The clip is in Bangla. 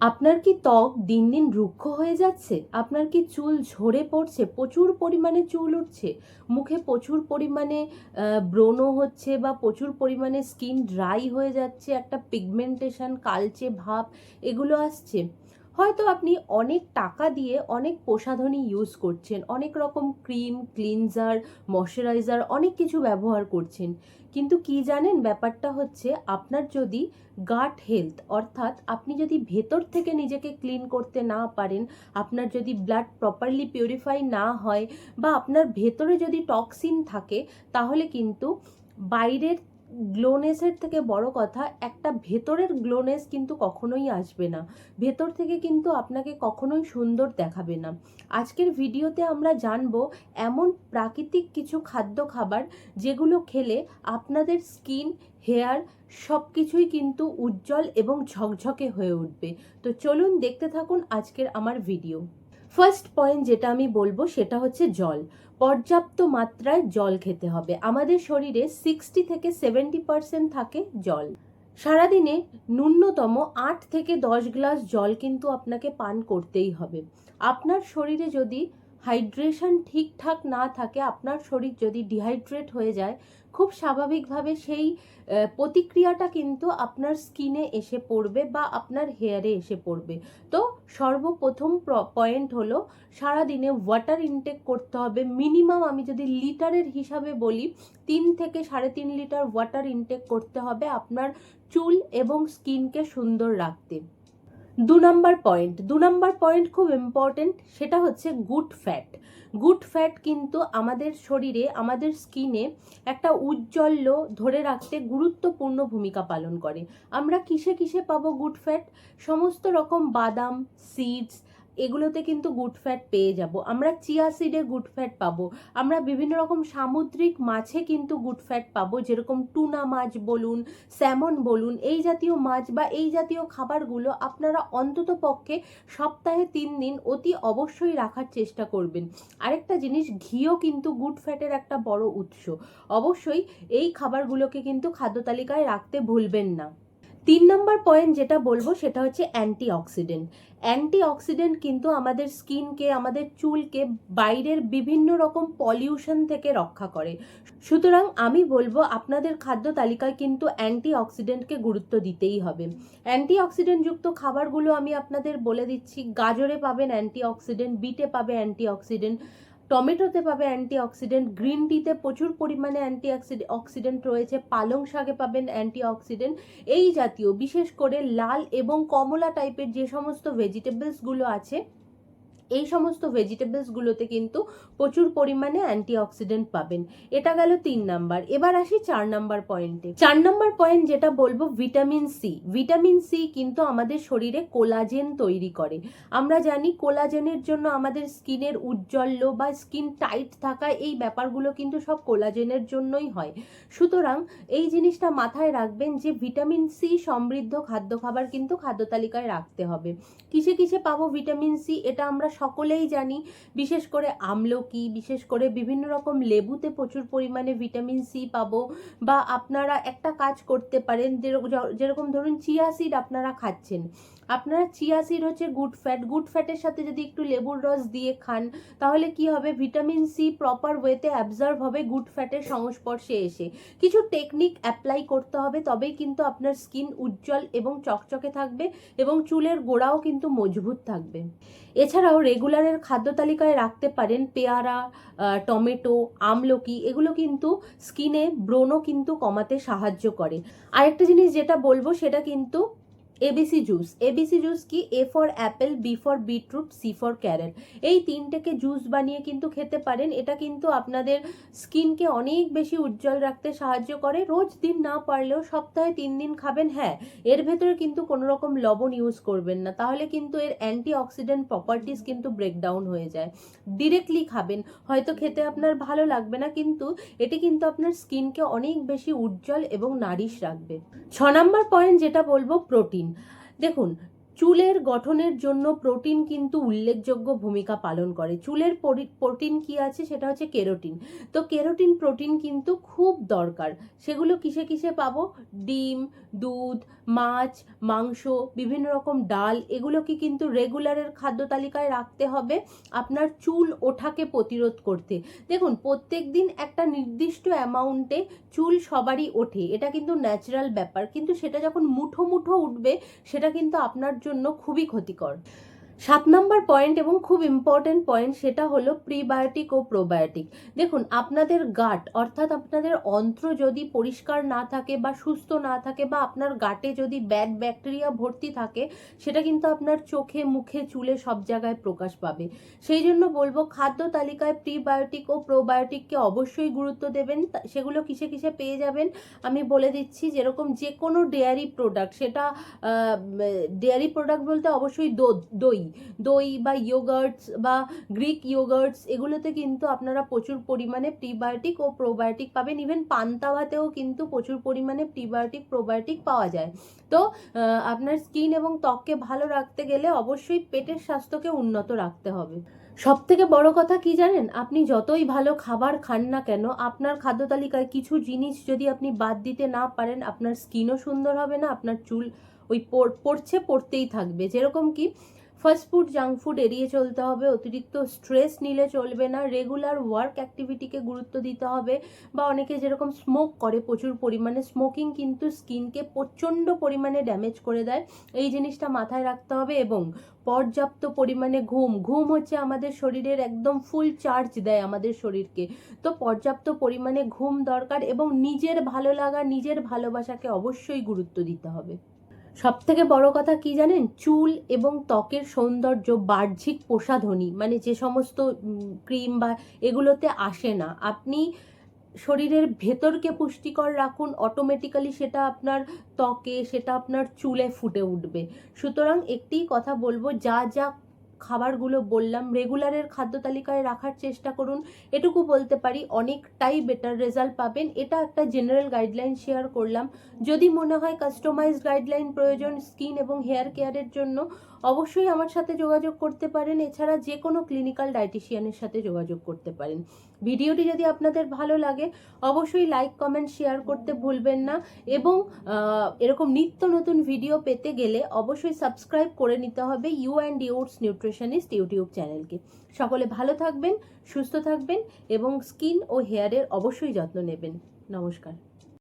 আপনার কি ত্বক দিন দিন রুক্ষ হয়ে যাচ্ছে? আপনার কি চুল ঝরে পড়ছে? প্রচুর পরিমাণে চুল উঠছে। মুখে প্রচুর পরিমাণে ব্রণ হচ্ছে বা প্রচুর পরিমাণে স্কিন ড্রাই হয়ে যাচ্ছে, একটা পিগমেন্টেশন, কালচে ভাব, এগুলো আসছে। হয়তো আপনি অনেক টাকা দিয়ে অনেক প্রসাধনী ইউজ করছেন, অনেক রকম ক্রিম ক্লিনজার ময়শ্চারাইজার অনেক কিছু ব্যবহার করছেন। কিন্তু কি জানেন ব্যাপারটা হচ্ছে আপনার যদি গাট হেলথ অর্থাৎ আপনি যদি ভেতর থেকে নিজেকে ক্লিন করতে না পারেন, আপনার যদি ব্লাড প্রপারলি পিউরিফাই না হয় বা আপনার ভেতরে যদি টক্সিন থাকে, তাহলে কিন্তু বাইরের গ্লোনেসের থেকে বড় কথা, একটা ভেতরের গ্লোনেস কিন্তু কখনোই আসবে না। ভেতর থেকে কিন্তু আপনাকে কখনোই সুন্দর দেখাবে না। আজকের ভিডিওতে আমরা জানব এমন প্রাকৃতিক কিছু খাদ্য খাবার যেগুলো খেলে আপনাদের স্কিন, হেয়ার সব কিছুই কিন্তু উজ্জ্বল এবং ঝকঝকে হয়ে উঠবে। তো চলুন দেখতে থাকুন আজকের আমার ভিডিও। ফার্স্ট পয়েন্ট যেটা আমি বলব সেটা হচ্ছে জল। পর্যাপ্ত মাত্রায় জল খেতে হবে। আমাদের শরীরে সিক্সটি থেকে সেভেন্টি পারসেন্ট থাকে জল। সারাদিনে ন্যূনতম আট থেকে দশ গ্লাস জল কিন্তু আপনাকে পান করতেই হবে। আপনার শরীরে যদি হাইড্রেশন ঠিকঠাক না থাকে, আপনার শরীর যদি ডিহাইড্রেট হয়ে যায়, খুব স্বাভাবিকভাবে সেই প্রতিক্রিয়াটা কিন্তু আপনার স্কিনে এসে পড়বে বা আপনার হেয়ারে এসে পড়বে। তো সর্বপ্রথম পয়েন্ট হলো সারাদিনে ওয়াটার ইনটেক করতে হবে। মিনিমাম আমি যদি লিটারের হিসাবে বলি, তিন থেকে সাড়ে তিন লিটার ওয়াটার ইনটেক করতে হবে আপনার চুল এবং স্কিনকে সুন্দর রাখতে। দু নম্বর পয়েন্ট দু নম্বর পয়েন্ট খুব ইম্পর্টেন্ট সেটা হচ্ছে গুড ফ্যাট গুড ফ্যাট কিন্তু আমাদের শরীরে, আমাদের স্কিনে একটা উজ্জ্বল্য, ধরে রাখতে গুরুত্বপূর্ণ ভূমিকা পালন করে। আমরা কিসে কিসে পাবো গুড ফ্যাট সমস্ত রকম বাদাম সিডস এগুলোতে কিন্তু গুড ফ্যাট পেয়ে যাব। আমরা চিয়া সিডে গুড ফ্যাট পাবো। আমরা বিভিন্ন রকম সামুদ্রিক মাছে কিন্তু গুড ফ্যাট পাবো, যেরকম টুনা মাছ বলুন স্যামন বলুন, এই জাতীয় মাছ বা এই জাতীয় খাবারগুলো আপনারা অন্তত পক্ষে সপ্তাহে তিন দিন অতি অবশ্যই রাখার চেষ্টা করবেন। আরেকটা জিনিস, ঘিও কিন্তু গুড ফ্যাটের একটা বড় উৎস। অবশ্যই এই খাবারগুলোকে কিন্তু খাদ্য তালিকায় রাখতে ভুলবেন না। তিন নম্বর পয়েন্ট যেটা বলব সেটা হচ্ছে অ্যান্টি অক্সিডেন্ট অ্যান্টি অক্সিডেন্ট কিন্তু আমাদের স্কিনকে আমাদের চুলকে, বাইরের বিভিন্ন রকম পলিউশন থেকে রক্ষা করে। সুতরাং আমি বলব আপনাদের খাদ্য তালিকায় কিন্তু অ্যান্টি অক্সিডেন্টকে গুরুত্ব দিতেই হবে। অ্যান্টি অক্সিডেন্টযুক্ত খাবারগুলো আমি আপনাদের বলে দিচ্ছি। গাজরে পাবেন অ্যান্টি অক্সিডেন্ট বিটে পাবে অ্যান্টি অক্সিডেন্ট টমেটোতে পাবে অ্যান্টি অক্সিডেন্ট গ্রিন টিতে প্রচুর পরিমাণে অ্যান্টি অক্সিডেন্ট রয়েছে, পালং শাকে পাবেন অ্যান্টি অক্সিডেন্ট এই জাতীয়, বিশেষ করে লাল এবং কমলা টাইপের যে সমস্ত ভেজিটেবলসগুলো আছে এই সমস্ত ভেজিটেবলসগুলোতে কিন্তু প্রচুর পরিমাণে অ্যান্টিঅক্সিডেন্ট পাবেন। এটা গেল তিন নাম্বার। এবার আসি চার নাম্বার পয়েন্টে চার নাম্বার পয়েন্ট যেটা বলব ভিটামিন সি ভিটামিন সি কিন্তু আমাদের শরীরে কোলাজেন তৈরি করে। আমরা জানি কোলাজেনের জন্য আমাদের স্কিনের উজ্জ্বল্য বা স্কিন টাইট থাকা এই ব্যাপারগুলো কিন্তু সব কোলাজেনের জন্যই হয়। সুতরাং এই জিনিসটা মাথায় রাখবেন যে ভিটামিন সি সমৃদ্ধ খাদ্য খাবার কিন্তু খাদ্য তালিকায় রাখতে হবে। কিসে কিসে পাবো ভিটামিন সি এটা আমরা সকলেই জানি, বিশেষ করে আমলকি, বিশেষ করে বিভিন্ন রকম লেবুতে প্রচুর পরিমাণে ভিটামিন সি পাবো বা আপনারা একটা কাজ করতে পারেন, যেরকম ধরুন, চিয়া সিড আপনারা খাচ্ছেন। আপনারা চিয়া সিড হচ্ছে গুড ফ্যাট, গুড ফ্যাটের সাথে যদি একটু লেবুর রস দিয়ে খান, তাহলে কি হবে? ভিটামিন সি প্রপার ওয়েতে অ্যাবজর্ভ হবে, গুড ফ্যাটের সংস্পর্শে এসে। কিছু টেকনিক অ্যাপ্লাই করতে হবে, তবেই কিন্তু আপনার স্কিন উজ্জ্বল এবং চকচকে থাকবে এবং চুলের গোড়াও কিন্তু মজবুত থাকবে। এছাড়াও রেগুলারের খাদ্য তালিকায় রাখতে পারেন পেয়ারা টমেটো, আমলকি, এগুলো কিন্তু স্কিনে ব্রণ কিন্তু কমাতে সাহায্য করে। আরেকটা জিনিস যেটা বলব, সেটা কিন্তু এবিসি জুস এবিসি জুস কি? A for apple B for beetroot C for carrot এই তিনটেকে জুস বানিয়ে কিন্তু খেতে পারেন। এটা কিন্তু আপনাদের স্কিনকে অনেক বেশি উজ্জ্বল রাখতে সাহায্য করে। রোজ দিন না পারলেও সপ্তাহে তিন দিন খাবেন হ্যাঁ এর ভেতরে কিন্তু কোনো রকম লবণ ইউজ করবেন না। তাহলে কিন্তু এর অ্যান্টি অক্সিডেন্ট প্রপার্টিস কিন্তু ব্রেকডাউন হয়ে যায়। ডিরেক্টলি খাবেন। হয়তো খেতে আপনার ভালো লাগবে না, কিন্তু এটি কিন্তু আপনার স্কিনকে অনেক বেশি উজ্জ্বল এবং নারিশ রাখবে। ছ নম্বর পয়েন্ট যেটা বলব প্রোটিন দেখুন, চুলের গঠনের জন্য প্রোটিন কিন্তু উল্লেখযোগ্য ভূমিকা পালন করে। চুলের প্রোটিন কি আছে? সেটা হচ্ছে কেরোটিন। তো কেরোটিন, প্রোটিন কিন্তু খুব দরকার। সেগুলো কিসে কিসে পাবো? ডিম, দুধ মাছ, মাংস, বিভিন্ন রকম ডাল, এগুলোকে কিন্তু রেগুলারের খাদ্য তালিকায় রাখতে হবে আপনার চুল ওঠাকে প্রতিরোধ করতে। দেখুন প্রত্যেক দিন একটা নির্দিষ্ট অ্যামাউন্টে চুল সবারই ওঠে, এটা কিন্তু ন্যাচারাল ব্যাপার। কিন্তু সেটা যখন মুঠো মুঠো উঠবে, সেটা কিন্তু আপনার জন্য খুবই ক্ষতিকর। সাত নম্বর পয়েন্ট এবং খুব ইম্পর্টেন্ট পয়েন্ট সেটা হলো প্রিবায়োটিক ও প্রোবায়োটিক দেখুন, আপনাদের গাট অর্থাৎ আপনাদের অন্ত্র যদি পরিষ্কার না থাকে বা সুস্থ না থাকে বা আপনার গাটে যদি ব্যাড ব্যাকটেরিয়া ভর্তি থাকে, সেটা কিন্তু আপনার চোখে, মুখে, চুলে সব জায়গায় প্রকাশ পাবে। সেই জন্য বলব খাদ্য তালিকায় প্রিবায়োটিক ও প্রোবায়োটিককে অবশ্যই গুরুত্ব দেবেন। সেগুলো কিসে কিসে পেয়ে যাবেন? আমি বলে দিচ্ছি, যেরকম যে কোনো ডেয়ারি প্রোডাক্ট সেটা ডেয়ারি প্রোডাক্ট বলতে অবশ্যই দই। দই বা ইয়োগার্টস বা গ্রিক ইয়োগার্টস এগুলোতে কিন্তু আপনারা প্রচুর পরিমাণে প্রিবায়োটিক ও প্রোবায়োটিক পাবেন। ইভেন পান্তা ভাতেও কিন্তু প্রচুর পরিমাণে প্রিবায়োটিক প্রোবায়োটিক পাওয়া যায়। তো আপনার স্কিন এবং ত্বককে ভালো রাখতে গেলে অবশ্যই পেটের স্বাস্থ্যকে উন্নত রাখতে হবে। সব থেকে বড় কথা কি জানেন? আপনি যতই ভালো খাবার খান না কেন, আপনার খাদ্য তালিকায় কিছু জিনিস যদি আপনি বাদ দিতে না পারেন, আপনার স্কিনও সুন্দর হবে না, আপনার চুল ওই পড়- পড়ছে, পড়তেই থাকবে। যেরকম কি ফাস্ট ফুড জাঙ্ক ফুড এড়িয়ে চলতে হবে, অতিরিক্ত স্ট্রেস নিলে চলবে না রেগুলার ওয়ার্ক অ্যাক্টিভিটিকে গুরুত্ব দিতে হবে, বা অনেকে যেরকম স্মোক করে প্রচুর পরিমাণে স্মোকিং কিন্তু স্কিনকে প্রচণ্ড পরিমাণে ড্যামেজ করে দেয়। এই জিনিসটা মাথায় রাখতে হবে এবং পর্যাপ্ত পরিমাণে ঘুম ঘুম হচ্ছে আমাদের শরীরের একদম ফুল চার্জ দেয় আমাদের শরীরকে। তো পর্যাপ্ত পরিমাণে ঘুম দরকার এবং নিজের ভালো লাগা, নিজের ভালোবাসাকে অবশ্যই গুরুত্ব দিতে হবে। সব থেকে বড় কথা কি জানেন? চুল এবং ত্বকের সৌন্দর্য বাহ্যিক প্রসাধনী। মানে যে সমস্ত ক্রিম বা এগুলোতে আসে না। আপনি শরীরের ভেতরকে পুষ্টিকর রাখুন অটোমেটিক্যালি সেটা আপনার ত্বকে, সেটা আপনার চুলে ফুটে উঠবে। সুতরাং একটি কথা বলব, যা যা খাবারগুলো বললাম, রেগুলারের খাদ্য তালিকায় রাখার চেষ্টা করুন। এটুকু বলতে পারি, অনেকটাই বেটার রেজাল্ট পাবেন। এটা একটা জেনারেল গাইডলাইন শেয়ার করলাম। যদি মনে হয় কাস্টমাইজড গাইডলাইন প্রয়োজন স্কিন এবং হেয়ার কেয়ারের জন্য, অবশ্যই আমার সাথে যোগাযোগ করতে পারেন। এছাড়া যে কোনো ক্লিনিক্যাল ডায়েটিশিয়ানের সাথে যোগাযোগ করতে পারেন। ভিডিওটি যদি আপনাদের ভালো লাগে, অবশ্যই লাইক কমেন্ট শেয়ার করতে ভুলবেন না এবং এরকম নিত্য নতুন ভিডিও পেতে গেলে অবশ্যই সাবস্ক্রাইব করে নিতে হবে you and yours nutritionist YouTube চ্যানেলকে সকলে ভালো থাকবেন, সুস্থ থাকবেন এবং স্কিন ও হেয়ারের অবশ্যই যত্ন নেবেন। নমস্কার।